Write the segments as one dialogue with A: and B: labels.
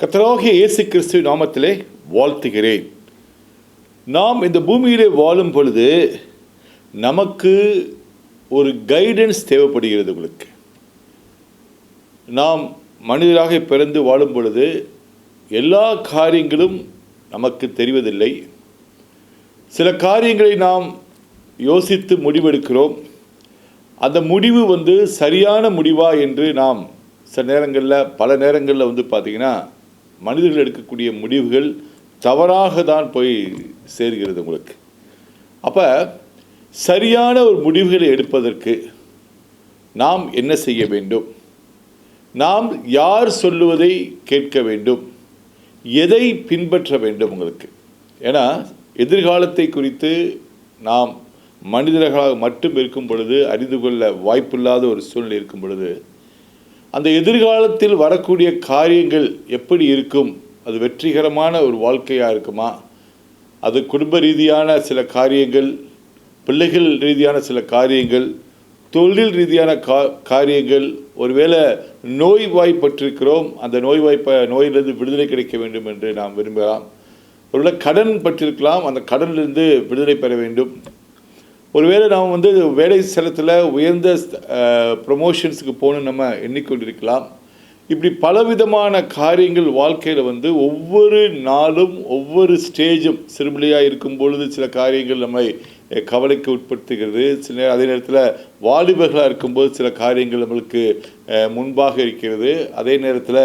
A: கத்தராகிய இயேசு கிறிஸ்துவ நாமத்திலே வாழ்த்துகிறேன். நாம் இந்த பூமியிலே வாழும் பொழுது நமக்கு ஒரு கைடன்ஸ் தேவைப்படுகிறது உங்களுக்கு. நாம் மனிதராக பிறந்து வாழும் பொழுது எல்லா காரியங்களும் நமக்கு தெரிவதில்லை. சில காரியங்களை நாம் யோசித்து முடிவெடுக்கிறோம். அந்த முடிவு வந்து சரியான முடிவா என்று நாம் சில நேரங்களில் பல நேரங்களில் வந்து பார்த்திங்கன்னா மனிதர்கள் எடுக்கக்கூடிய முடிவுகள் தவறாக தான் போய் சேர்கிறது உங்களுக்கு. அப்போ சரியான ஒரு முடிவுகளை எடுப்பதற்கு நாம் என்ன செய்ய வேண்டும்? நாம் யார் சொல்லுவதை கேட்க வேண்டும்? எதை பின்பற்ற வேண்டும் உங்களுக்கு? ஏன்னா எதிர்காலத்தை குறித்து நாம் மனிதர்களாக மட்டும் இருக்கும் பொழுது அறிந்து கொள்ள வாய்ப்பில்லாத ஒரு சூழ்நிலை இருக்கும் பொழுது அந்த எதிர்காலத்தில் வரக்கூடிய காரியங்கள் எப்படி இருக்கும்? அது வெற்றிகரமான ஒரு வாழ்க்கையாக இருக்குமா? அது குடும்ப ரீதியான சில காரியங்கள் பிள்ளைகள் ரீதியான சில காரியங்கள் தொழில் ரீதியான கா காரியங்கள் ஒருவேளை நோய்வாய்ப்பட்டிருக்கிறோம் அந்த நோய்வாய்ப்ப நோயிலிருந்து விடுதலை கிடைக்க வேண்டும் என்று நாம் விரும்பலாம். ஒருவேளை கடன் பற்றிருக்கலாம் அந்த கடனிலிருந்து விடுதலை பெற வேண்டும். ஒருவேளை நாம் வந்து வேலை ஸ்தலத்தில் உயர்ந்த ப்ரொமோஷன்ஸுக்கு போகணும்னு நம்ம எண்ணிக்கொண்டிருக்கலாம். இப்படி பலவிதமான காரியங்கள் வாழ்க்கையில் வந்து ஒவ்வொரு நாளும் ஒவ்வொரு ஸ்டேஜும் சிறுமிலையாக இருக்கும் பொழுது சில காரியங்கள் நம்மை கவலைக்கு உட்படுத்துகிறது. சில நேரம் அதே நேரத்தில் வாலிபர்களாக இருக்கும்போது சில காரியங்கள் நம்மளுக்கு முன்பாக இருக்கிறது. அதே நேரத்தில்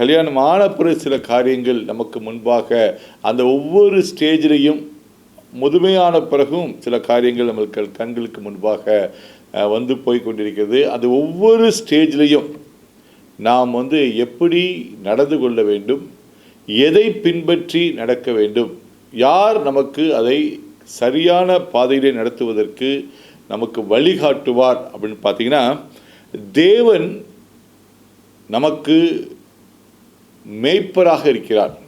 A: கல்யாணம் ஆன பிறகு சில காரியங்கள் நமக்கு முன்பாக அந்த ஒவ்வொரு ஸ்டேஜிலையும் முதுமையான பிறகும் சில காரியங்கள் நம்மளுக்கு கண்களுக்கு முன்பாக வந்து போய் கொண்டிருக்கிறது அது ஒவ்வொரு ஸ்டேஜ்லேயும் நாம் வந்து எப்படி நடந்து கொள்ள வேண்டும் எதை பின்பற்றி நடக்க வேண்டும் யார் நமக்கு அதை சரியான பாதையிலே நடத்துவதற்கு நமக்கு வழிகாட்டுவார் அப்படின்னு பார்த்தீங்கன்னா தேவன் நமக்கு மேய்ப்பராக இருக்கிறார்.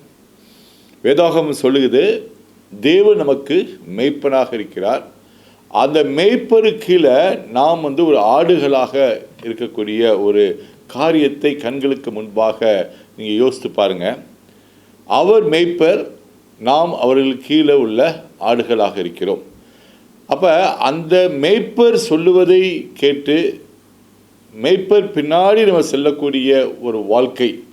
A: வேதாகம் சொல்லுகிறது தேவன் நமக்கு மெய்ப்பனாக இருக்கிறார். அந்த மேய்ப்பரு கீழே நாம் வந்து ஒரு ஆடுகளாக இருக்கக்கூடிய ஒரு காரியத்தை கண்களுக்கு முன்பாக நீங்கள் யோசித்து பாருங்கள் அவர் மேய்ப்பர் நாம் அவர்களுக்கு கீழே உள்ள ஆடுகளாக இருக்கிறோம். அப்போ அந்த மேய்ப்பர் சொல்லுவதை கேட்டு மேய்ப்பர் பின்னாடி நம்ம செல்லக்கூடிய ஒரு வாழ்க்கை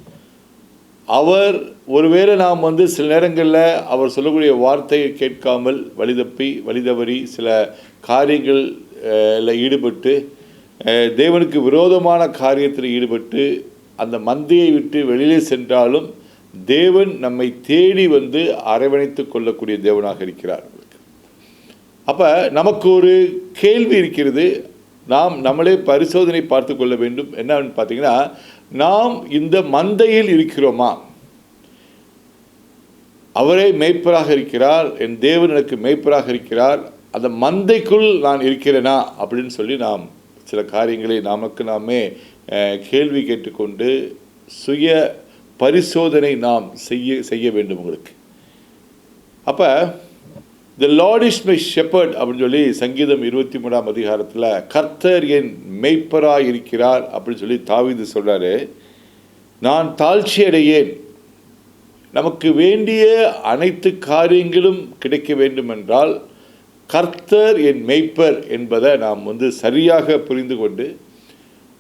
A: அவர் ஒருவேளை நாம் வந்து சில நேரங்களில் அவர் சொல்லக்கூடிய வார்த்தையை கேட்காமல் வழிதப்பி வழிதவறி சில காரியங்கள் ஈடுபட்டு தேவனுக்கு விரோதமான காரியத்தில் ஈடுபட்டு அந்த மந்தையை விட்டு வெளியிலே சென்றாலும் தேவன் நம்மை தேடி வந்து அரவணைத்து கொள்ளக்கூடிய தேவனாக இருக்கிறார். அப்போ நமக்கு ஒரு கேள்வி இருக்கிறது. நாம் நம்மளே பரிசோதனை பார்த்து கொள்ள வேண்டும். என்னன்னு பார்த்தீங்கன்னா நாம் இந்த மந்தையில் இருக்கிறோமா? அவரே மெய்ப்பராக இருக்கிறார் என் தேவன் எனக்கு மெய்ப்பராக இருக்கிறார் அந்த மந்தைக்குள் நான் இருக்கிறேனா அப்படின்னு சொல்லி நாம் சில காரியங்களை நமக்கு நாமே கேள்வி கேட்டுக்கொண்டு சுய பரிசோதனை நாம் செய்ய செய்ய வேண்டும் உங்களுக்கு. அப்போ the Lord is my shepherd அப்படின்னு சொல்லி சங்கீதம் இருபத்தி மூணாம் அதிகாரத்தில் கர்த்தர் என் மெய்ப்பராக இருக்கிறார் அப்படின்னு சொல்லி தாவிது சொல்கிறாரு நான் தாழ்ச்சி அடையேன் நமக்கு வேண்டிய அனைத்து காரியங்களும் கிடைக்க வேண்டும் என்றால் கர்த்தர் என் மெய்ப்பர் என்பதை நாம் வந்து சரியாக புரிந்து கொண்டு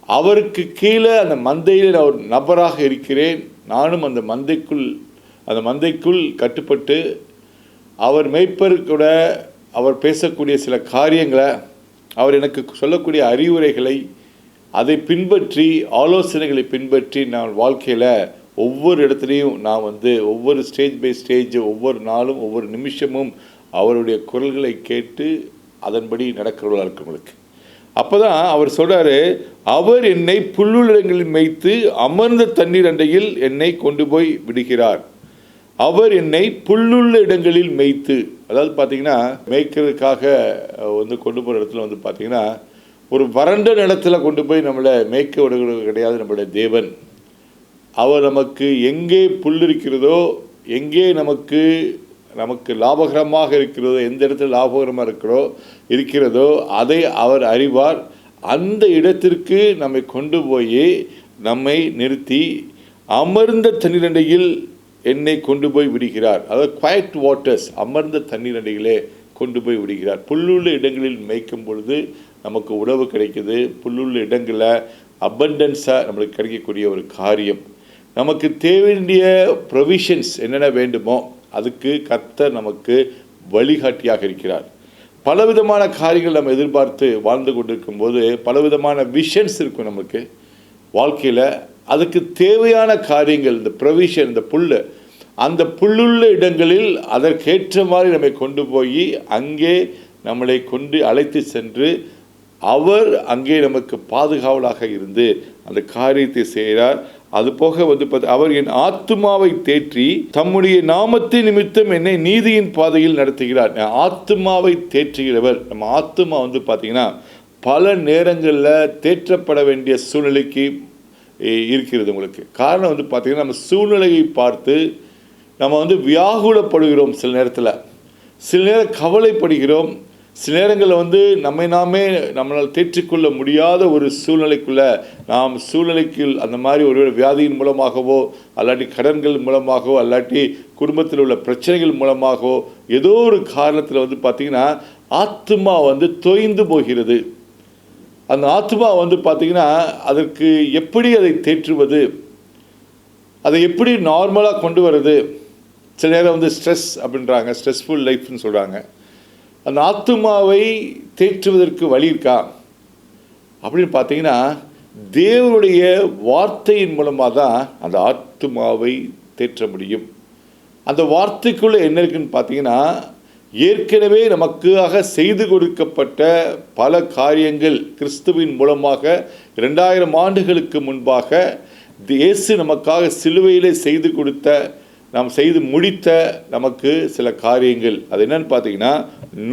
A: அவருக்கு கீழே அந்த மந்தையில் நான் ஒரு நபராக இருக்கிறேன். நானும் அந்த மந்தைக்குள் அந்த மந்தைக்குள் கட்டுப்பட்டு அவர் மெய்ப்பர் கூட அவர் பேசக்கூடிய சில காரியங்களை அவர் எனக்கு சொல்லக்கூடிய அறிவுரைகளை அதை பின்பற்றி ஆலோசனைகளை பின்பற்றி நான் வாழ்க்கையில் ஒவ்வொரு இடத்துலையும் நான் வந்து ஒவ்வொரு ஸ்டேஜ் பை ஸ்டேஜ் ஒவ்வொரு நாளும் ஒவ்வொரு நிமிஷமும் அவருடைய குரல்களை கேட்டு அதன்படி நடக்கிறவர்களாக இருக்கிறவங்களுக்கு அப்போ தான் அவர் சொல்கிறாரு அவர் என்னை புல்லுள்ளங்களில் மேய்த்து அமர்ந்த தண்ணீர் அண்டையில் என்னை கொண்டு போய் விடுகிறார். அவர் என்னை புல்லுள்ள இடங்களில் மேய்த்து. அதாவது பார்த்தீங்கன்னா மேய்க்கிறதுக்காக வந்து கொண்டு போகிற இடத்துல வந்து பார்த்தீங்கன்னா ஒரு வறண்ட நிலத்தில் கொண்டு போய் நம்மளை மேய்க்க விடுகிறது கிடையாது நம்மளுடைய தேவன். அவர் நமக்கு எங்கே புல் இருக்கிறதோ எங்கே நமக்கு நமக்கு லாபகரமாக இருக்கிறதோ எந்த இடத்துல லாபகரமாக இருக்கிறோ இருக்கிறதோ அதை அவர் அறிவார். அந்த இடத்திற்கு நம்மை கொண்டு போய் நம்மை நிறுத்தி அமர்ந்த தண்ணீரண்டையில் என்னை கொண்டு போய் விடுகிறார். அதாவது குவைட் வாட்டர்ஸ் அமர்ந்த தண்ணீரண்டையிலே கொண்டு போய் விடுகிறார். புல்லுள்ள இடங்களில் மேய்க்கும் பொழுது நமக்கு உணவு கிடைக்குது. புல்லுள்ள இடங்களில் அபண்டன்ஸாக நம்மளுக்கு கிடைக்கக்கூடிய ஒரு காரியம். நமக்கு தேவைய ப்ரொவிஷன்ஸ் என்னென்ன வேண்டுமோ அதுக்கு கர்த்தர் நமக்கு வழிகாட்டியாக இருக்கிறார். பலவிதமான காரியங்கள் நம்ம எதிர்பார்த்து வாழ்ந்து கொண்டிருக்கும் போது பலவிதமான விஷன்ஸ் இருக்கும் நமக்கு. வாழ்க்கையில் அதுக்கு தேவையான காரியங்கள் இந்த ப்ரொவிஷன் இந்த புல் அந்த புல்லுள்ள இடங்களில் அதற்கேற்ற மாதிரி நம்மை கொண்டு போய் அங்கே நம்மளை கொண்டு அழைத்து சென்று அவர் அங்கே நமக்கு பாதுகாவலாக இருந்து அந்த காரியத்தை செய்கிறார். அது போக வந்து அவர் என் ஆத்மாவை தேற்றி தம்முடைய நாமத்தை நிமித்தம் என்னை நீதியின் பாதையில் நடத்துகிறார். ஆத்மாவை ஆத்துமாவை தேற்றுகிறவர். நம்ம ஆத்மா வந்து பார்த்தீங்கன்னா பல நேரங்களில் தேற்றப்பட வேண்டிய சூழ்நிலைக்கு இருக்கிறது உங்களுக்கு. காரணம் வந்து பார்த்தீங்கன்னா நம்ம சூழ்நிலையை பார்த்து நம்ம வந்து வியாகுலப்படுகிறோம் சில நேரத்தில். சில நேரம் கவலைப்படுகிறோம். சில நேரங்களில் வந்து நம்மை நாமே நம்மளால் தேற்றிக்கொள்ள முடியாத ஒரு சூழ்நிலைக்குள்ள நாம் சூழ்நிலைக்கு அந்த மாதிரி ஒரு வியாதியின் மூலமாகவோ அல்லாட்டி கடன்கள் மூலமாகவோ அல்லாட்டி குடும்பத்தில் உள்ள பிரச்சனைகள் மூலமாகவோ ஏதோ ஒரு காரணத்தில் வந்து பார்த்திங்கன்னா ஆத்மா வந்து தொய்ந்து போகிறது. அந்த ஆத்மா வந்து பார்த்திங்கன்னா அதற்கு எப்படி அதை தேற்றுவது? அதை எப்படி நார்மலாக கொண்டு வர்றது? சில நேரம் வந்து ஸ்ட்ரெஸ் அப்படின்றாங்க ஸ்ட்ரெஸ்ஃபுல் லைஃப்னு சொல்கிறாங்க அந்த ஆத்துமாவை தேற்றுவதற்கு வழி இருக்கா? அப்படின்னு பார்த்தீங்கன்னா தேவனுடைய வார்த்தையின் மூலமாக தான் அந்த ஆத்துமாவை தேற்ற முடியும். அந்த வார்த்தைக்குள்ளே என்ன இருக்குன்னு பார்த்தீங்கன்னா ஏற்கனவே நமக்காக செய்து கொடுக்கப்பட்ட பல காரியங்கள் கிறிஸ்துவின் மூலமாக இரண்டாயிரம் ஆண்டுகளுக்கு முன்பாக இயேசு நமக்காக சிலுவையிலே செய்து கொடுத்த நாம் செய்து முடித்த நமக்கு சில காரியங்கள். அது என்னன்னு பார்த்தீங்கன்னா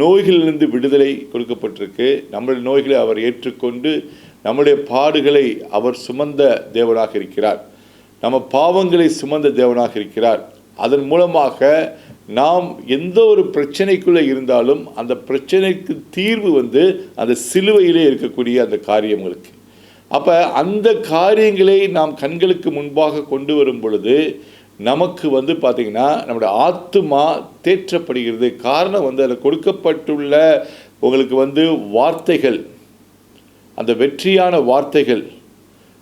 A: நோய்களிலிருந்து விடுதலை கொடுக்கப்பட்டிருக்கு. நம்முடைய நோய்களை அவர் ஏற்றுக்கொண்டு நம்முடைய பாடுகளை அவர் சுமந்த தேவனாக இருக்கிறார். நம்ம பாவங்களை சுமந்த தேவனாக இருக்கிறார். அதன் மூலமாக நாம் எந்த ஒரு பிரச்சனைக்குள்ளே இருந்தாலும் அந்த பிரச்சனைக்கு தீர்வு வந்து அந்த சிலுவையிலே இருக்கக்கூடிய அந்த காரியங்களுக்கு. அப்போ அந்த காரியங்களை நாம் கண்களுக்கு முன்பாக கொண்டு வரும் பொழுது நமக்கு வந்து பார்த்திங்கன்னா நம்முடைய ஆத்மா தேற்றப்படுகிறது. காரணம் வந்து அதில் கொடுக்கப்பட்டுள்ள உங்களுக்கு வந்து வார்த்தைகள். அந்த வெற்றியான வார்த்தைகள்.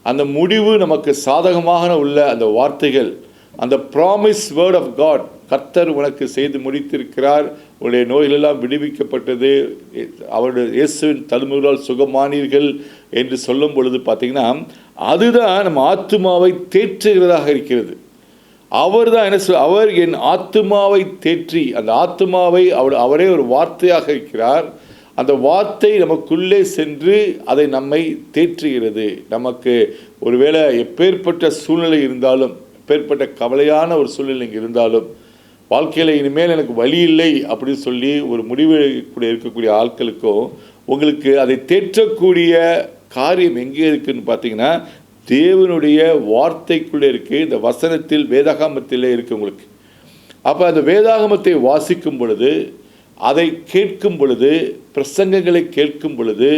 A: அந்த முடிவு நமக்கு சாதகமாக உள்ள அந்த வார்த்தைகள். அந்த ப்ராமிஸ் வேர்ட் ஆஃப் காட் கர்த்தர் உனக்கு செய்து முடித்திருக்கிறார். உன்னுடைய நோய்களெல்லாம் விடுவிக்கப்பட்டது. அவருடைய இயேசுவின் தழுமுகளால் சுகமானீர்கள் என்று சொல்லும் பொழுது பார்த்தீங்கன்னா அதுதான் நம்ம ஆத்மாவை தேற்றுகிறதாக இருக்கிறது. அவர் தான் என்ன சொல் அவர் என் ஆத்துமாவை தேற்றி அந்த ஆத்துமாவை அவர் அவரே ஒரு வார்த்தையாக இருக்கிறார். அந்த வார்த்தை நமக்குள்ளே சென்று அதை நம்மை தேற்றுகிறது. நமக்கு ஒருவேளை எப்பேற்பட்ட சூழ்நிலை இருந்தாலும் எப்பேற்பட்ட கவலையான ஒரு சூழ்நிலை இருந்தாலும் வாழ்க்கையில் இனிமேல் எனக்கு வழி இல்லை அப்படின்னு சொல்லி ஒரு முடிவு கூட இருக்கக்கூடிய ஆட்களுக்கும் உங்களுக்கு அதை தேற்றக்கூடிய காரியம் எங்கே இருக்குன்னு பார்த்தீங்கன்னா தேவனுடைய வார்த்தைக்குள்ளே இருக்குது இந்த வசனத்தில் வேதாகமத்திலே இருக்குது உங்களுக்கு. அப்போ அந்த வேதாகமத்தை வாசிக்கும் பொழுது அதை கேட்கும் பொழுது பிரசங்கங்களை கேட்கும் பொழுது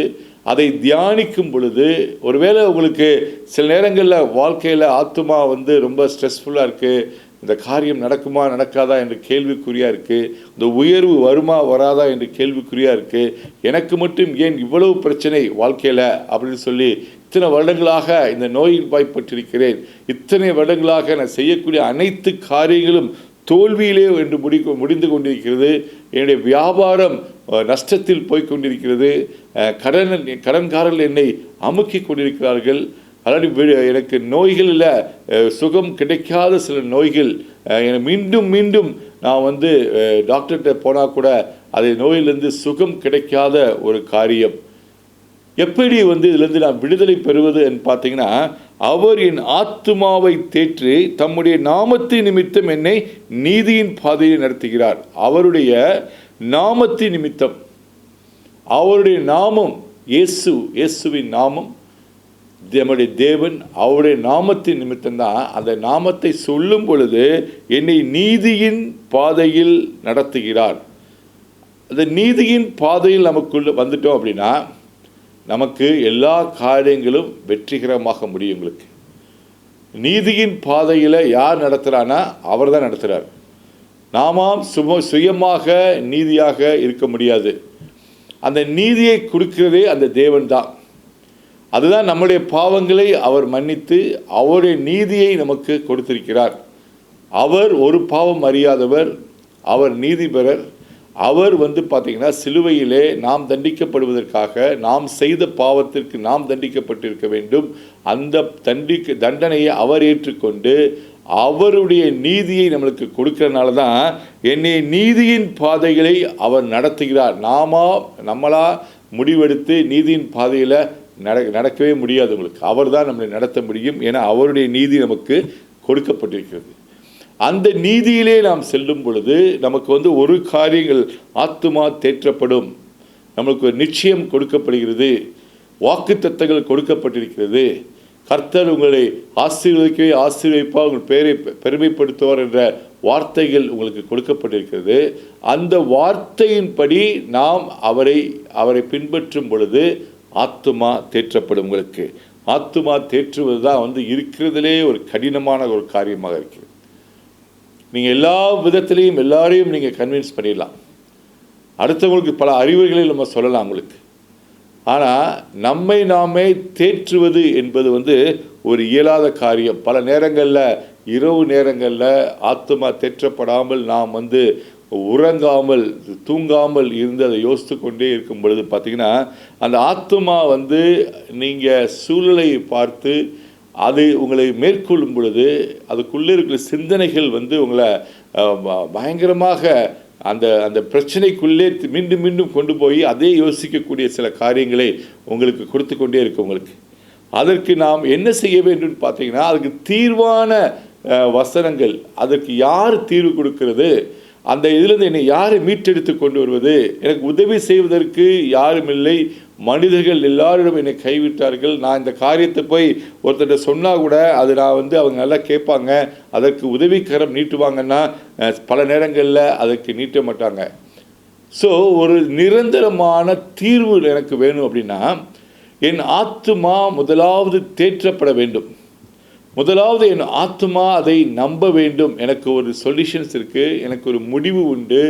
A: அதை தியானிக்கும் பொழுது ஒருவேளை உங்களுக்கு சில நேரங்களில் வாழ்க்கையில் ஆத்துமா வந்து ரொம்ப ஸ்ட்ரெஸ்ஃபுல்லாக இருக்குது இந்த காரியம் நடக்குமா நடக்காதா என்று கேள்விக்குறியாக இருக்குது இந்த உயர்வு வருமா வராதா என்று கேள்விக்குறியாக இருக்குது எனக்கு மட்டும் ஏன் இவ்வளவு பிரச்சனை வாழ்க்கையில் அப்படின்னு சொல்லி இத்தனை வருடங்களாக இந்த நோயில் வாய்ப்பட்டிருக்கிறேன் இத்தனை வருடங்களாக நான் செய்யக்கூடிய அனைத்து காரியங்களும் தோல்வியிலே என்று முடி முடிந்து கொண்டிருக்கிறது. என்னுடைய வியாபாரம் நஷ்டத்தில் போய் கொண்டிருக்கிறது. கடன் கடன்காரர்கள் என்னை அமுக்கி கொண்டிருக்கிறார்கள். அதாவது எனக்கு நோய்களில் சுகம் கிடைக்காத சில நோய்கள். என மீண்டும் மீண்டும் நான் வந்து டாக்டர்கிட்ட போனால் கூட அதை நோயிலிருந்து சுகம் கிடைக்காத ஒரு காரியம். எப்படி வந்து இதிலிருந்து நான் விடுதலை பெறுவது என்று பார்த்தீங்கன்னா அவர் என் ஆத்மாவை தேற்றி தம்முடைய நாமத்தின் நிமித்தம் என்னை நீதியின் பாதையை நடத்துகிறார். அவருடைய நாமத்தின் நிமித்தம் அவருடைய நாமம் இயேசு இயேசுவின் நாமம் நம்முடைய தேவன் அவருடைய நாமத்தின் நிமித்தம்தான் அந்த நாமத்தை சொல்லும் பொழுது என்னை நீதியின் பாதையில் நடத்துகிறார். அந்த நீதியின் பாதையில் நமக்குள்ள வந்துட்டோம் அப்படின்னா நமக்கு எல்லா காரியங்களும் வெற்றிகரமாக முடியும் உங்களுக்கு நீதியின் பாதையில் யார் நடத்துகிறான்னா அவர் தான் நடத்துகிறார் நாமாம் சும சுயமாக நீதியாக இருக்க முடியாது. அந்த நீதியை கொடுக்கிறதே அந்த தேவன் தான் அதுதான் நம்முடைய பாவங்களை அவர் மன்னித்து அவருடைய நீதியை நமக்கு கொடுத்திருக்கிறார். அவர் ஒரு பாவம் அறியாதவர் அவர் நீதிபரர் அவர் வந்து பார்த்தீங்கன்னா சிலுவையிலே நாம் தண்டிக்கப்படுவதற்காக நாம் செய்த பாவத்திற்கு நாம் தண்டிக்கப்பட்டிருக்க வேண்டும். அந்த தண்டிக்கு தண்டனையை அவர் ஏற்றுக்கொண்டு அவருடைய நீதியை நம்மளுக்கு கொடுக்கறனால தான் என்னை நீதியின் பாதைகளை அவர் நடத்துகிறார். நாமா நம்மளா முடிவெடுத்து நீதியின் பாதையில் நட நடக்கவே முடியாது உங்களுக்கு. அவர் தான் நம்மளை நடத்த முடியும். ஏன்னா அவருடைய நீதி நமக்கு கொடுக்கப்பட்டிருக்கிறது. அந்த நீதியிலே நாம் செல்லும் பொழுது நமக்கு வந்து ஒரு காரியங்கள் ஆத்துமா தேற்றப்படும். நம்மளுக்கு ஒரு நிச்சயம் கொடுக்கப்படுகிறது. வாக்குத்தத்தங்கள் கொடுக்கப்பட்டிருக்கிறது. கர்த்தர் உங்களை ஆசீர்வதிக்கவே ஆசீர்வதிப்பாக உங்கள் பெயரை பெ- பெருமைப்படுத்துவார் என்ற வார்த்தைகள் உங்களுக்கு கொடுக்கப்பட்டிருக்கிறது. அந்த வார்த்தையின்படி நாம் அவரை அவரை பின்பற்றும் பொழுது ஆத்துமா தேற்றப்படும் உங்களுக்கு. ஆத்துமா தேற்றுவது தான் வந்து இருக்கிறதுலே ஒரு கடினமான ஒரு காரியமாக இருக்கிறது. நீங்கள் எல்லா விதத்திலையும் எல்லாரையும் நீங்கள் கன்வின்ஸ் பண்ணிடலாம். அடுத்தவங்களுக்கு பல அறிவுரைகளை நம்ம சொல்லலாம் உங்களுக்கு. ஆனால் நம்மை நாமே தேற்றுவது என்பது வந்து ஒரு இயலாத காரியம். பல நேரங்களில் இரவு நேரங்களில் ஆத்துமா தேற்றப்படாமல் நாம் வந்து உறங்காமல் தூங்காமல் இருந்து அதை யோசித்து கொண்டே இருக்கும் பொழுது பார்த்தீங்கன்னா அந்த ஆத்துமா வந்து நீங்கள் சூழ்நிலையை பார்த்து அது உங்களை மேற்கொள்ளும் பொழுது அதுக்குள்ளே இருக்கிற சிந்தனைகள் வந்து உங்களை பயங்கரமாக அந்த அந்த பிரச்சனைக்குள்ளே மீண்டும் மீண்டும் கொண்டு போய் அதே யோசிக்கக்கூடிய சில காரியங்களை உங்களுக்கு கொடுத்து கொண்டே இருக்கு உங்களுக்கு. அதற்கு நாம் என்ன செய்ய வேண்டும் பார்த்தீங்கன்னா அதுக்கு தீர்வான வசனங்கள் அதற்கு யார் தீர்வு கொடுக்கிறது அந்த இதிலிருந்து என்னை யாரை மீட்டெடுத்து கொண்டு வருவது? எனக்கு உதவி செய்வதற்கு யாரும் இல்லை. மனிதர்கள் எல்லாரிடம் என்னை கைவிட்டார்கள். நான் இந்த காரியத்தை போய் ஒருத்தர்கிட்ட சொன்னால் கூட அது நான் வந்து அவங்க நல்லா கேட்பாங்க. அதற்கு உதவிக்கரம் நீட்டுவாங்கன்னா பல நேரங்களில் அதற்கு நீட்ட மாட்டாங்க. ஸோ ஒரு நிரந்தரமான தீர்வு எனக்கு வேணும் அப்படின்னா என் ஆத்துமா முதலாவது தேற்றப்பட வேண்டும். முதலாவது என் ஆத்துமா அதை நம்ப வேண்டும். எனக்கு ஒரு சொல்யூஷன்ஸ் இருக்குது எனக்கு ஒரு முடிவு உண்டு.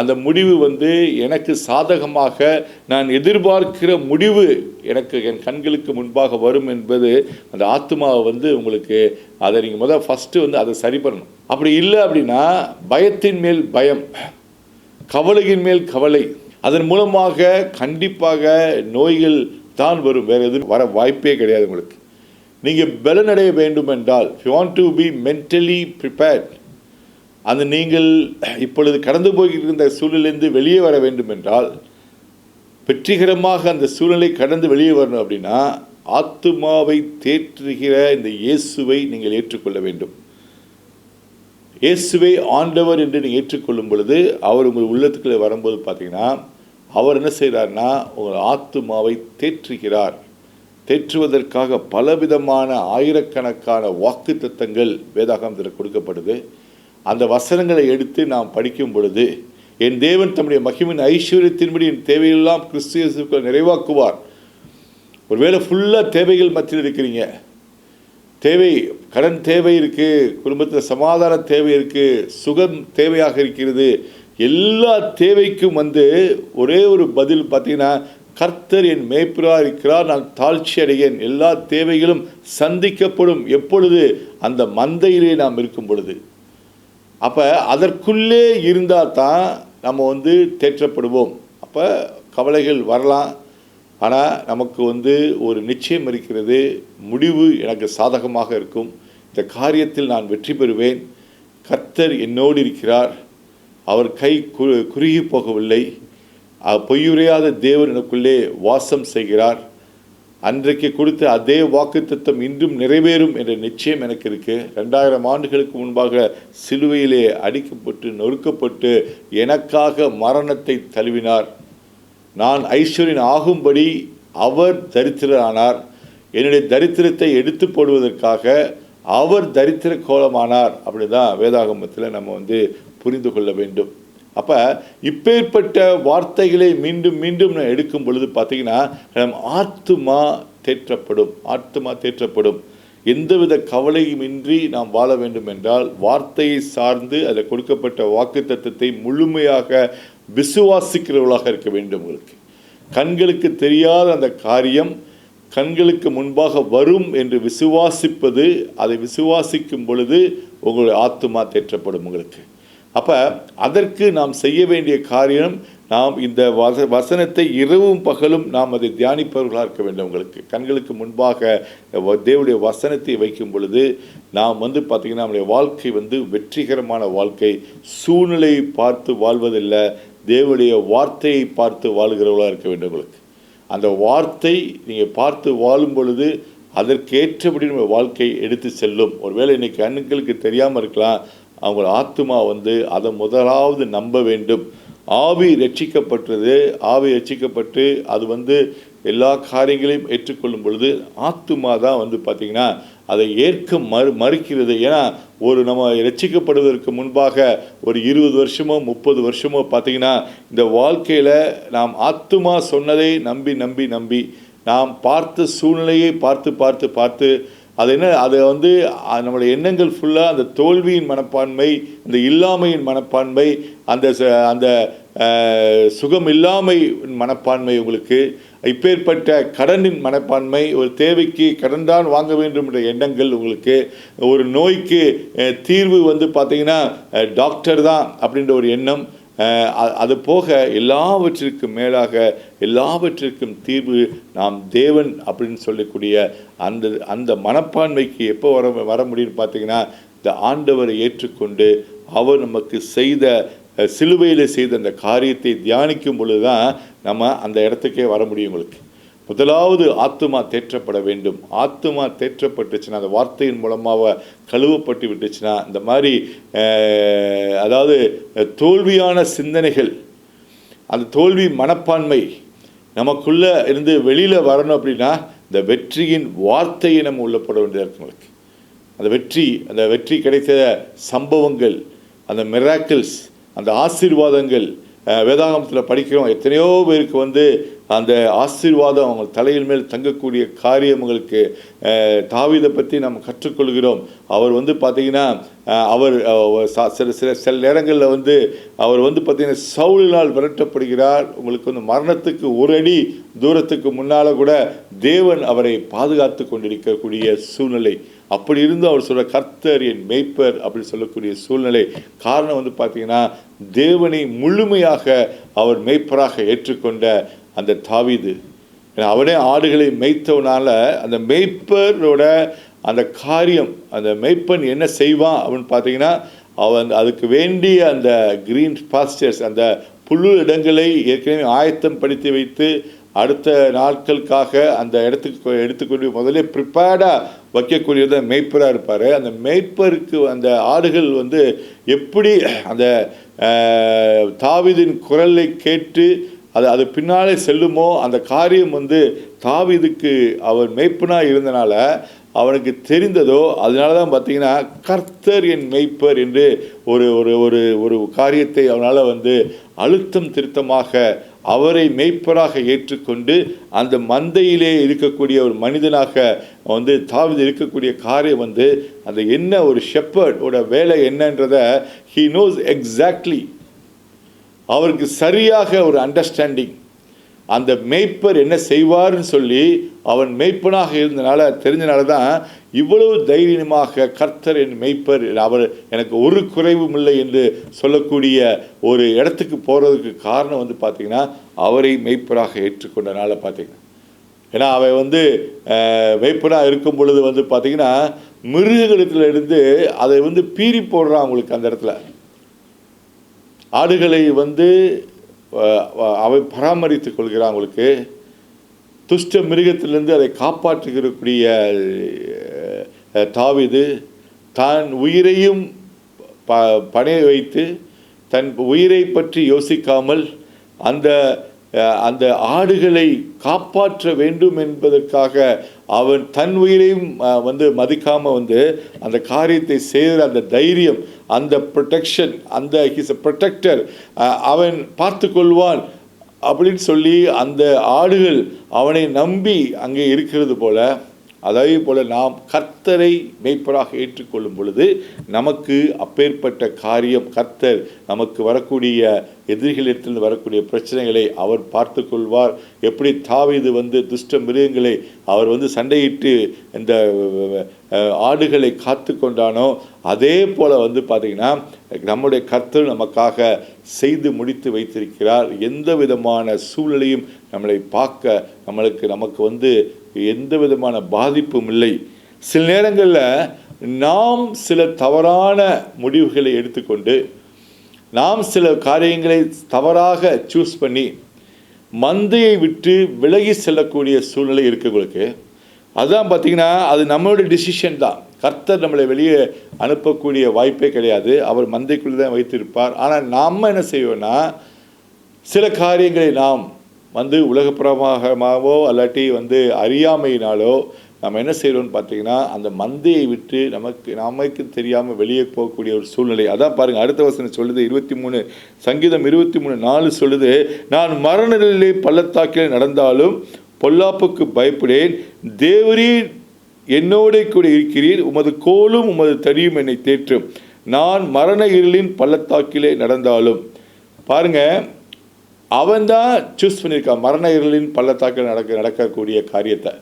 A: அந்த முடிவு வந்து எனக்கு சாதகமாக நான் எதிர்பார்க்கிற முடிவு எனக்கு என் கண்களுக்கு முன்பாக வரும் என்பது அந்த ஆத்துமாவை வந்து உங்களுக்கு அதை நீங்கள் முதல் ஃபஸ்ட்டு வந்து அதை சரி பண்ணணும். அப்படி இல்லை அப்படின்னா பயத்தின் மேல் பயம் கவலையின் மேல் கவலை. அதன் மூலமாக கண்டிப்பாக நோய்கள் தான் வரும். வேறு எதுவும் வர வாய்ப்பே கிடையாது உங்களுக்கு. நீங்கள் பலனடைய வேண்டும் என்றால் you want to be mentally prepared அந்த நீங்கள் இப்பொழுது கடந்து போகின்ற சூழலிலிருந்து வெளியே வர வேண்டும் என்றால் வெற்றிகரமாக அந்த சூழ்நிலை கடந்து வெளியே வரணும் அப்படின்னா ஆத்துமாவை தேற்றுகிற இந்த இயேசுவை நீங்கள் ஏற்றுக்கொள்ள வேண்டும். இயேசுவை ஆண்டவர் என்று நீங்கள் ஏற்றுக்கொள்ளும் பொழுது அவர் உங்கள் உள்ளத்துக்குள்ளே வரும்போது பார்த்தீங்கன்னா அவர் என்ன செய்கிறார்னா உங்கள் ஆத்துமாவை தேற்றுகிறார். தேற்றுவதற்காக பலவிதமான ஆயிரக்கணக்கான வாக்கு தத்தங்கள் வேதாகாந்தத்தில் கொடுக்கப்படுது. அந்த வசனங்களை எடுத்து நாம் படிக்கும் பொழுது என் தேவன் தம்முடைய மகிமின் ஐஸ்வர்யத்தின்படி என் தேவையெல்லாம் கிறிஸ்து நிறைவாக்குவார். ஒருவேளை ஃபுல்லாக தேவைகள் மத்தியில் இருக்கிறீங்க. தேவை கடன் தேவை இருக்குது குடும்பத்தில் சமாதான தேவை இருக்குது சுகம் தேவையாக இருக்கிறது. எல்லா தேவைக்கும் வந்து ஒரே ஒரு பதில் பார்த்தீங்கன்னா கர்த்தர் என் மேய்ப்பிராக இருக்கிறார். நான் தாழ்ச்சி அடையேன். எல்லா தேவைகளும் சந்திக்கப்படும் எப்பொழுது? அந்த மந்தையிலே நாம் இருக்கும் பொழுது. அப்போ அதற்குள்ளே இருந்தால் தான் நம்ம வந்து தேற்றப்படுவோம். அப்போ கவலைகள் வரலாம். ஆனால் நமக்கு வந்து ஒரு நிச்சயம் இருக்கிறது. முடிவு எனக்கு சாதகமாக இருக்கும். இந்த காரியத்தில் நான் வெற்றி பெறுவேன். கர்த்தர் என்னோடு இருக்கிறார். அவர் கை கு குறுகி போகவில்லை. பொய்யுரையாத தேவர் எனக்குள்ளே வாசம் செய்கிறார். அன்றைக்கு கொடுத்த அதே வாக்குத்தத்தம் இன்றும் நிறைவேறும் என்ற நிச்சயம் எனக்கு இருக்குது ரெண்டாயிரம் ஆண்டுகளுக்கு முன்பாக சிலுவையிலே அடிக்கப்பட்டு நொறுக்கப்பட்டு எனக்காக மரணத்தை தழுவினார். நான் ஐஸ்வர்யன் ஆகும்படி அவர் தரித்திரரானார் என்னுடைய தரித்திரத்தை எடுத்து போடுவதற்காக அவர் தரித்திர கோலமானார். அப்படிதான் வேதாகமத்தில் நம்ம வந்து புரிந்து கொள்ள வேண்டும். அப்போ இப்பேற்பட்ட வார்த்தைகளை மீண்டும் மீண்டும் நான் எடுக்கும் பொழுது பார்த்தீங்கன்னா நம் ஆத்துமா தேற்றப்படும் ஆத்துமா தேற்றப்படும். எந்தவித கவலையுமின்றி நாம் வாழ வேண்டும் என்றால் வார்த்தையை சார்ந்து அதில் கொடுக்கப்பட்ட வாக்குத்தத்தத்தை முழுமையாக விசுவாசிக்கிறவர்களாக இருக்க வேண்டும் உங்களுக்கு. கண்களுக்கு தெரியாத அந்த காரியம் கண்களுக்கு முன்பாக வரும் என்று விசுவாசிப்பது அதை விசுவாசிக்கும் பொழுது உங்களுடைய ஆத்துமா தேற்றப்படும் உங்களுக்கு. அப்போ அதற்கு நாம் செய்ய வேண்டிய காரியம் நாம் இந்த வச வசனத்தை இரவும் பகலும் நாம் அதை தியானிப்பவர்களாக இருக்க வேண்டும் உங்களுக்கு. கண்களுக்கு முன்பாக வ- தேவனுடைய வசனத்தை வைக்கும் பொழுது நாம் வந்து பார்த்திங்கன்னா நம்முடைய வாழ்க்கை வந்து வெற்றிகரமான வாழ்க்கை. சூழ்நிலையை பார்த்து வாழ்வதில்லை தேவனுடைய வார்த்தையை பார்த்து வாழ்கிறவர்களாக இருக்க வேண்டும் உங்களுக்கு. அந்த வார்த்தை நீங்கள் பார்த்து வாழும் பொழுது அதற்கேற்றபடி நம்ம வாழ்க்கை எடுத்து செல்லும். ஒருவேளை இன்னைக்கு கண்ணுங்களுக்கு தெரியாமல் இருக்கலாம் அவங்க ஆத்துமா வந்து அதை முதலாவது நம்ப வேண்டும். ஆவி ரட்சிக்கப்பட்டது ஆவி ரட்சிக்கப்பட்டு அது வந்து எல்லா காரியங்களையும் ஏற்றுக்கொள்ளும் பொழுது ஆத்துமா தான் வந்து பார்த்திங்கன்னா அதை ஏற்க மறு மறுக்கிறது. ஏன்னா ஒரு நம்ம ரட்சிக்கப்படுவதற்கு முன்பாக ஒரு இருபது வருஷமோ முப்பது வருஷமோ பார்த்தீங்கன்னா இந்த வாழ்க்கையில் நாம் ஆத்துமா சொன்னதை நம்பி நம்பி நம்பி நாம் பார்த்த சூழ்நிலையை பார்த்து பார்த்து பார்த்து அது என்ன? அது வந்து நம்மளுடைய எண்ணங்கள் ஃபுல்லாக அந்த தோல்வியின் மனப்பான்மை அந்த இல்லாமையின் மனப்பான்மை அந்த ச- அந்த சுகம் இல்லாமை மனப்பான்மை உங்களுக்கு இப்பேற்பட்ட கடனின் மனப்பான்மை ஒரு தேவைக்கு கடன் தான் வாங்க வேண்டும் என்ற எண்ணங்கள் உங்களுக்கு ஒரு நோய்க்கு தீர்வு வந்து பார்த்தீங்கன்னா டாக்டர் தான் அப்படின்ற ஒரு எண்ணம் அது போக எல்லாவற்றிற்கும் மேலாக எல்லாவற்றிற்கும் தீர்வு நாம் தேவன் அப்படின்னு சொல்லக்கூடிய அந்த அந்த மனப்பான்மைக்கு எப்போ வர வர முடியும்னு பார்த்தீங்கன்னா இந்த ஆண்டவரை ஏற்றுக்கொண்டு அவர் நமக்கு செய்த சிலுவையில் செய்த அந்த காரியத்தை தியானிக்கும் பொழுது தான் நம்ம அந்த இடத்துக்கே வர முடியும் உங்களுக்கு. முதலாவது ஆத்துமா தேற்றப்பட வேண்டும். ஆத்துமா தேற்றப்பட்டுச்சுன்னா அந்த வார்த்தையின் மூலமாக கழுவப்பட்டு விட்டுச்சுன்னா இந்த மாதிரி அதாவது தோல்வியான சிந்தனைகள் அந்த தோல்வி மனப்பான்மை நமக்குள்ளே இருந்து வெளியில் வரணும் அப்படின்னா இந்த வெற்றியின் வார்த்தையை நம்ம உள்ளப்பட போட வேண்டியதாக இருக்கு அந்த வெற்றி அந்த வெற்றி கிடைத்த சம்பவங்கள் அந்த மிராக்கிள்ஸ் அந்த ஆசீர்வாதங்கள் வேதாகமத்தில் படிக்கிறோம் எத்தனையோ பேருக்கு வந்து அந்த ஆசீர்வாதம் அவங்க தலையில் மேல் தங்கக்கூடிய காரியம் உங்களுக்கு பற்றி நம்ம கற்றுக்கொள்கிறோம். அவர் வந்து பார்த்தீங்கன்னா அவர் சில சில சில நேரங்களில் வந்து அவர் வந்து பார்த்திங்கன்னா சவுலினால் விரட்டப்படுகிறார். உங்களுக்கு வந்து மரணத்துக்கு ஒரு அடி தூரத்துக்கு முன்னால் கூட தேவன் அவரை பாதுகாத்து கொண்டிருக்கக்கூடிய சூழ்நிலை. அப்படி இருந்து அவர் சொல்கிற கர்த்தர் என் மேய்ப்பர் அப்படின்னு சொல்லக்கூடிய சூழ்நிலை. காரணம் வந்து பார்த்தீங்கன்னா தேவனை முழுமையாக அவர் மேய்ப்பராக ஏற்றுக்கொண்ட அந்த தாவிது. ஏன்னா அவனே ஆடுகளை மேய்த்தவனால அந்த மேய்ப்பரோட அந்த காரியம் அந்த மேய்ப்பன் என்ன செய்வான் அப்படின்னு பார்த்தீங்கன்னா அவன் அதுக்கு வேண்டிய அந்த கிரீன் பாஸ்டர்ஸ் அந்த புல்லு இடங்களை ஏற்கனவே ஆயத்தம் படுத்தி வைத்து அடுத்த நாட்களுக்காக அந்த இடத்துக்கு எடுத்துக்கொண்டு முதலே ப்ரிப்பேர்டாக வைக்கக்கூடியது மேய்ப்பராக இருப்பார். அந்த மேய்ப்பருக்கு அந்த ஆடுகள் வந்து எப்படி அந்த தாவிதின் குரலை கேட்டு அது அது பின்னாலே செல்லுமோ அந்த காரியம் வந்து தாவிதுக்கு அவர் மெய்ப்பனாக இருந்தனால அவனுக்கு தெரிந்ததோ அதனால தான் பார்த்தீங்கன்னா கர்த்தர் என் மெய்ப்பர் என்று ஒரு ஒரு ஒரு ஒரு காரியத்தை அவனால் வந்து அழுத்தம் திருத்தமாக அவரை மெய்ப்பராக ஏற்றுக்கொண்டு அந்த மந்தையிலே இருக்கக்கூடிய ஒரு மனிதனாக வந்து தாவிது இருக்கக்கூடிய காரியம் வந்து அந்த என்ன ஒரு ஷெப்பர்டோட வேலை என்னன்றதை ஹீ நோஸ் எக்ஸாக்ட்லி அவருக்கு சரியாக ஒரு அண்டர்ஸ்டாண்டிங் அந்த மேய்ப்பர் என்ன செய்வார்னு சொல்லி அவன் மெய்ப்பனாக இருந்தனால தெரிஞ்சனால தான் இவ்வளவு தைரியமாக கர்த்தர் என் மெய்ப்பர் அவர் எனக்கு ஒரு குறைவும் இல்லை என்று சொல்லக்கூடிய ஒரு இடத்துக்கு போகிறதுக்கு காரணம் வந்து பார்த்திங்கன்னா அவரை மெய்ப்பராக ஏற்றுக்கொண்டனால பார்த்திங்கன்னா. ஏன்னா அவன் வந்து மெய்ப்பனாக இருக்கும் பொழுது வந்து பார்த்திங்கன்னா மிருகங்களிடத்துல இருந்து அதை வந்து பீறி போடுறான் அவங்களுக்கு அந்த இடத்துல. ஆடுகளை வந்து அவை பராமரித்துக் கொள்கிறான் அவங்களுக்கு துஷ்ட மிருகத்திலிருந்து அதை காப்பாற்றுகிறக்கூடிய தாவிது தான் உயிரையும் ப பணைய வைத்து தன் உயிரை பற்றி யோசிக்காமல் அந்த அந்த ஆடுகளை காப்பாற்ற வேண்டும் என்பதற்காக அவன் தன் உயிரையும் வந்து மதிக்காமல் வந்து அந்த காரியத்தை செய்கிற அந்த தைரியம் அந்த ப்ரொடெக்ஷன் அந்த ஹிஸ் அ ப்ரொடெக்டர் அவன் பார்த்து கொள்வான் அப்படின்னு சொல்லி அந்த ஆடுகள் அவனை நம்பி அங்கே இருக்கிறது போல அதே போல் நாம் கர்த்தரை மெய்ப்பராக ஏற்றுக்கொள்ளும் பொழுது நமக்கு அப்பேற்பட்ட காரியம் கர்த்தர் நமக்கு வரக்கூடிய எதிரிகளிடத்திலிருந்து வரக்கூடிய பிரச்சனைகளை அவர் பார்த்து கொள்வார் எப்படி தாவிது வந்து துஷ்ட மிருகங்களை அவர் வந்து சண்டையிட்டு இந்த ஆடுகளை காத்து கொண்டானோ அதே போல் வந்து பார்த்திங்கன்னா நம்முடைய கர்த்தர் நமக்காக செய்து முடித்து வைத்திருக்கிறார். எந்த விதமான சூழ்நிலையும் நம்மளை பார்க்க நம்மளுக்கு நமக்கு வந்து எந்த விதமான பாதிப்பும் இல்லை. சில நேரங்களில் நாம் சில தவறான முடிவுகளை எடுத்துக்கொண்டு நாம் சில காரியங்களை தவறாக சூஸ் பண்ணி மந்தையை விட்டு விலகி செல்லக்கூடிய சூழ்நிலை இருக்கவங்களுக்கு அதுதான் பார்த்தீங்கன்னா அது நம்மளுடைய டிசிஷன் தான். கர்த்தர் நம்மளை வெளியே அனுப்பக்கூடிய வாய்ப்பே கிடையாது. அவர் மந்தைக்குள்ளே தான் வைத்திருப்பார். ஆனால் நாம் என்ன செய்வோம்னா சில காரியங்களை நாம் வந்து உலகப்புறமாகவோ அல்லாட்டி வந்து அறியாமையினாலோ நம்ம என்ன செய்கிறோம்னு பார்த்தீங்கன்னா அந்த மந்தையை விட்டு நமக்கு நமக்கு தெரியாமல் வெளியே போகக்கூடிய ஒரு சூழ்நிலை. அதான் பாருங்கள் அடுத்த வசனம் சொல்லுது இருபத்தி மூணு சங்கீதம் இருபத்தி மூணு நாலு சொல்லுது நான் மரணநிலை பள்ளத்தாக்கில் நடந்தாலும் பொல்லாப்புக்கு பயப்படேன். தேவரீர் என்னோட கூட இருக்கிறீர் உமது கோலும் உமது தடியும் என்னை தேற்றும். நான் மரண இருளின் பள்ளத்தாக்கிலே நடந்தாலும். பாருங்க அவன் தான் சூஸ் பண்ணியிருக்கான் மரண இருளின் பள்ளத்தாக்கில் நடக்க நடக்கக்கூடிய காரியத்தை.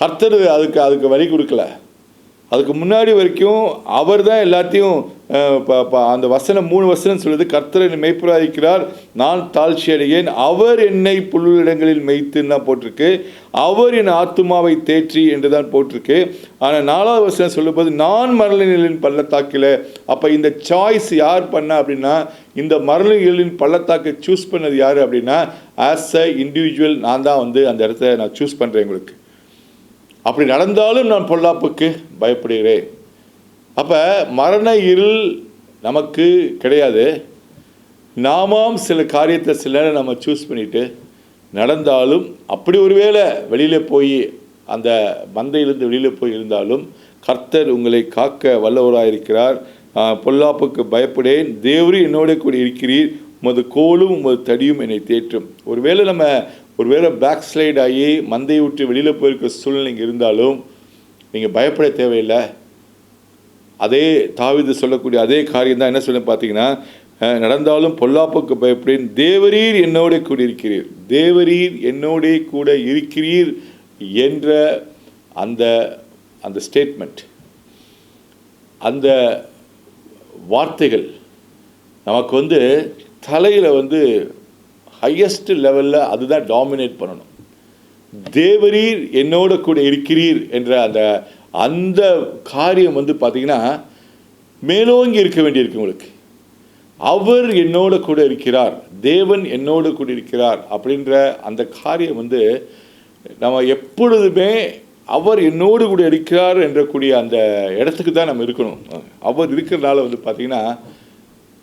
A: கர்த்தர் அதுக்கு அதுக்கு வழி கொடுக்கல. அதுக்கு முன்னாடி வரைக்கும் அவர் தான் எல்லாத்தையும் ப- ப- அந்த வசனம் மூணு வசனம் சொல்லுது கர்த்தர் என்னை மெய்ப்பராதிக்கிறார் நான் தாழ்ச்சி அடையேன் அவர் என்னை புல்லிடங்களில் மெய்த்துன்னு தான் போட்டிருக்கு. அவர் என் ஆத்துமாவை தேற்றி என்று தான் போட்டிருக்கு. ஆனால் நாலாவது வசனம் சொல்லும்போது நான் மரணிகளின் பள்ளத்தாக்கில் அப்போ இந்த சாய்ஸ் யார் பண்ணா அப்படின்னா இந்த மரணிகளின் பள்ளத்தாக்கை சூஸ் பண்ணது யார் அப்படின்னா ஆஸ் அ இண்டிவிஜுவல் நான் தான் வந்து அந்த இடத்த நான் சூஸ் பண்ணுறேன் உங்களுக்கு. அப்படி நடந்தாலும் நான் பொல்லாப்புக்கு பயப்படுகிறேன். அப்போ மரண இருள் நமக்கு கிடையாது. நாமாம் சில காரியத்தை சில நேரம் நம்ம சூஸ் பண்ணிட்டு நடந்தாலும் அப்படி ஒருவேளை வெளியில் போய் அந்த மந்தையிலிருந்து வெளியில் போய் இருந்தாலும் கர்த்தர் உங்களை காக்க வல்லவராக இருக்கிறார் பொல்லாப்புக்கு பயப்படேன். தேவரி என்னோட கூட இருக்கிறீர். உமது கோலும் உமது தடியும் என்னை தேற்றும். ஒருவேளை நம்ம ஒருவேளை பேக் ஸ்லைட் ஆகி மந்தையை விட்டு வெளியில் போயிருக்க சூழ்நிலைங்க இருந்தாலும் நீங்கள் பயப்பட தேவையில்லை. அதே தாவிது சொல்லக்கூடிய அதே காரியம் தான் என்ன சொல்ல பார்த்தீங்கன்னா நடந்தாலும் பொல்லாப்புக்கு பயப்படேன். தேவரீர் என்னோட கூட இருக்கிறீர் தேவரீர் என்னோட கூட இருக்கிறீர் என்ற அந்த அந்த ஸ்டேட்மெண்ட் அந்த வார்த்தைகள் நமக்கு வந்து தலையில் வந்து ஹையஸ்ட் லெவலில் அதுதான் டாமினேட் பண்ணணும். தேவரீர் என்னோட கூட இருக்கிறீர் என்ற அந்த அந்த காரியம் வந்து பார்த்தீங்கன்னா மேலோங்கி இருக்க வேண்டியிருக்கு உங்களுக்கு. அவர் என்னோட கூட இருக்கிறார் தேவன் என்னோட கூட இருக்கிறார் அப்படின்ற அந்த காரியம் வந்து நம்ம எப்பொழுதுமே அவர் என்னோடு கூட இருக்கிறார் என்றக்கூடிய அந்த இடத்துக்கு தான் நம்ம இருக்கணும். அவர் இருக்கிறனால வந்து பார்த்திங்கன்னா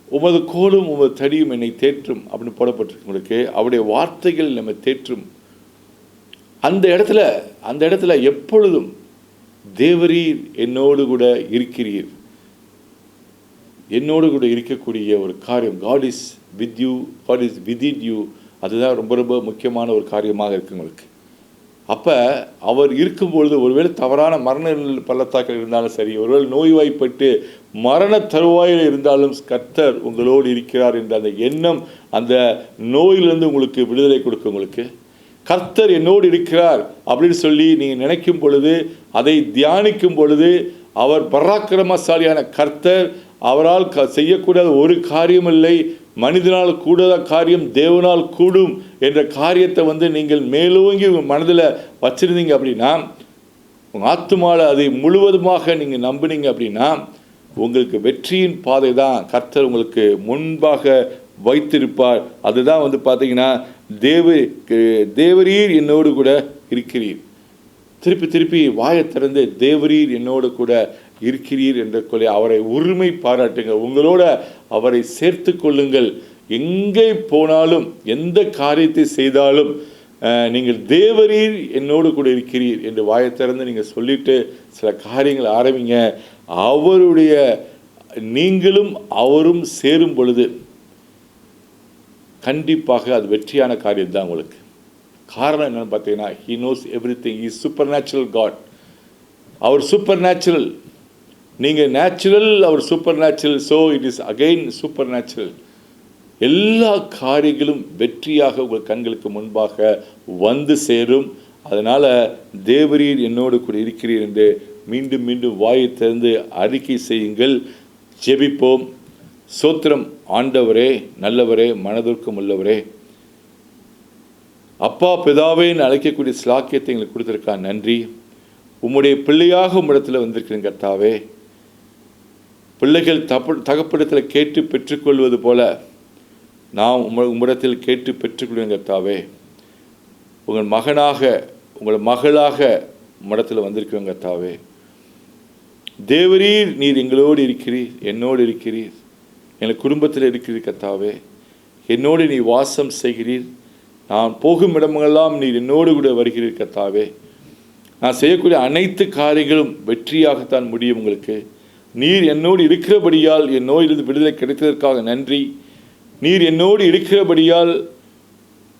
A: உமது கோலும் உமது தடியும் என்னை தேற்றும் அப்படின்னு போடப்பட்டிருக்கு உங்களுக்கு அவருடைய வார்த்தைகள் நம்ம தேற்றும். அந்த இடத்துல அந்த இடத்துல எப்பொழுதும் தேவரீர் என்னோடு கூட இருக்கிறீர். என்னோடு கூட இருக்கக்கூடிய ஒரு காரியம் God is with you God is within you அதுதான் ரொம்ப ரொம்ப முக்கியமான ஒரு காரியமாக இருக்கு உங்களுக்கு. அப்போ அவர் இருக்கும்பொழுது ஒருவேளை தவறான மரண பள்ளத்தாக்கள் இருந்தாலும் சரி ஒருவேளை நோய்வாய்ப்பட்டு மரண தருவாயில் இருந்தாலும் கர்த்தர் உங்களோடு இருக்கிறார் என்ற அந்த எண்ணம் அந்த நோயிலிருந்து உங்களுக்கு விடுதலை கொடுக்கும் உங்களுக்கு. கர்த்தர் என்னோடு இருக்கிறார் அப்படின்னு சொல்லி நீங்கள் நினைக்கும் பொழுது அதை தியானிக்கும் பொழுது அவர் பராக்கிரமசாலியான கர்த்தர் அவரால் க செய்யக்கூடாத ஒரு காரியமில்லை மனிதனால் கூடாத காரியம் தேவனால் கூடும் என்ற காரியத்தை வந்து நீங்கள் மேலோங்கி உங்கள் மனதில் வச்சிருந்தீங்க அப்படின்னா உங்கள் ஆத்துமால அதை முழுவதுமாக நீங்கள் நம்புனீங்க அப்படின்னா உங்களுக்கு வெற்றியின் பாதை தான் கர்த்தர் உங்களுக்கு முன்பாக வைத்திருப்பார். அதுதான் வந்து பார்த்தீங்கன்னா தேவ தேவரீர் என்னோடு கூட இருக்கிறீர். திருப்பி திருப்பி வாயை திறந்து தேவரீர் என்னோடு கூட இருக்கிறீர் என்ற கொலை அவரை உரிமை பாராட்டுங்க. உங்களோட அவரை சேர்த்து கொள்ளுங்கள். எங்கே போனாலும் எந்த காரியத்தை செய்தாலும் நீங்கள் தேவரீர் என்னோடு கூட இருக்கிறீர் என்று வாயை திறந்து நீங்கள் சொல்லிட்டு சில காரியங்கள் ஆரம்பிங்க. அவருடைய நீங்களும் அவரும் சேரும் பொழுது கண்டிப்பாக அது வெற்றியான காரியம் தான் உங்களுக்கு. காரணம் என்னன்னு பார்த்தீங்கன்னா he knows everything is supernatural God our supernatural நீங்கள் natural our supernatural so it is again supernatural எல்லா காரியங்களும் வெற்றியாக உங்கள் கண்களுக்கு முன்பாக வந்து சேரும். அதனால் தேவரீர் என்னோடு கூட இருக்கிறீர் என்று மீண்டும் மீண்டும் வாயை திறந்து அறிக்கை செய்யுங்கள். ஜெபிப்போம். சோத்திரம் ஆண்டவரே நல்லவரே மனதிற்கும் உள்ளவரே. அப்பா பிதாவேன்னு அழைக்கக்கூடிய சிலாக்கியத்தை எங்களுக்கு கொடுத்துருக்கா நன்றி. உம்முடைய பிள்ளையாக உம்மிடத்தில் வந்திருக்கிறேன் கர்த்தாவே. பிள்ளைகள் தப்பு தகப்பிடத்தில் கேட்டு பெற்றுக்கொள்வது போல நாம் உம்ம உம்மிடத்தில் கேட்டு பெற்றுக்கொள்வேன் கர்த்தாவே. உங்கள் மகனாக உங்கள் மகளாக உம்மிடத்தில் வந்திருக்கிறேன் கர்த்தாவே. தேவரீர் நீர் எங்களோடு இருக்கிறீர் என்னோடு இருக்கிறீர் எங்கள் குடும்பத்தில் இருக்கிறீர் கர்த்தாவே. என்னோடு நீ வாசம் செய்கிறீர் நான் போகும் இடமெல்லாம் நீர் என்னோடு கூட வருகிறீர் கர்த்தாவே. நான் செய்யக்கூடிய அனைத்து காரியங்களும் வெற்றியாகத்தான் முடியும் உங்களுக்கு. நீர் என்னோடு இருக்கிறபடியால் என் நோயிலிருந்து விடுதலை கிடைத்ததற்காக நன்றி. நீர் என்னோடு இருக்கிறபடியால்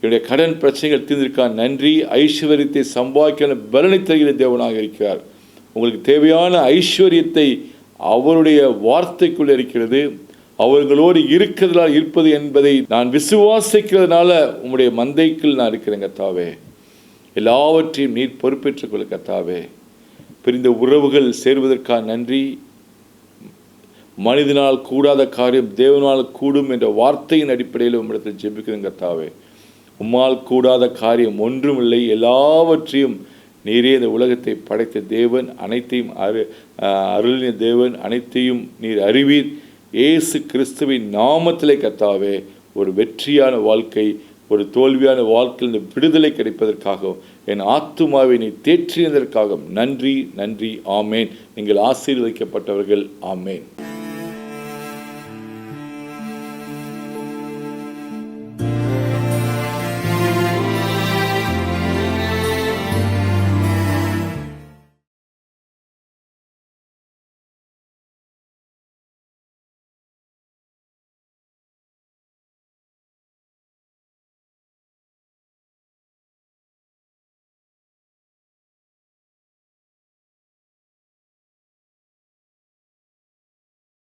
A: என்னுடைய கடன் பிரச்சனைகள் தீர்ந்திருக்கான். நன்றி. ஐஸ்வர்யத்தை சம்பாதிக்கிற பலனை தருகிற தேவனாக இருக்கிறார். உங்களுக்கு தேவையான ஐஸ்வர்யத்தை அவருடைய வார்த்தைக்குள் இருக்கிறது. அவர்களோடு இருக்கிறதால் இருப்பது என்பதை நான் விசுவாசிக்கிறதுனால உங்களுடைய மந்தைக்குள் நான் இருக்கிறேன் கத்தாவே எல்லாவற்றையும் நீர் பொறுப்பேற்றுக் கொள்ள கத்தாவே பிரிந்த உறவுகள் சேருவதற்காக நன்றி. மனிதனால் கூடாத காரியம் தேவனால் கூடும் என்ற வார்த்தையின் அடிப்படையில் உம்மிடத்தில் ஜெபிக்கிறேன் கத்தாவே உம்மால் கூடாத காரியம் ஒன்றும் இல்லை. எல்லாவற்றையும் நீரே இந்த உலகத்தை படைத்த தேவன் அனைத்தையும் அரு அருளின தேவன் அனைத்தையும் நீர் அறிவீர். இயேசு கிறிஸ்துவின் நாமத்திலே கத்தாவே ஒரு வெற்றியான வாழ்க்கை ஒரு தோல்வியான வாழ்க்கையில் விடுதலை கிடைப்பதற்காகவும் என் ஆத்துமாவை நீ தேற்றியதற்காகவும் நன்றி நன்றி ஆமேன். நீங்கள் ஆசீர்வதிக்கப்பட்டவர்கள் ஆமேன்.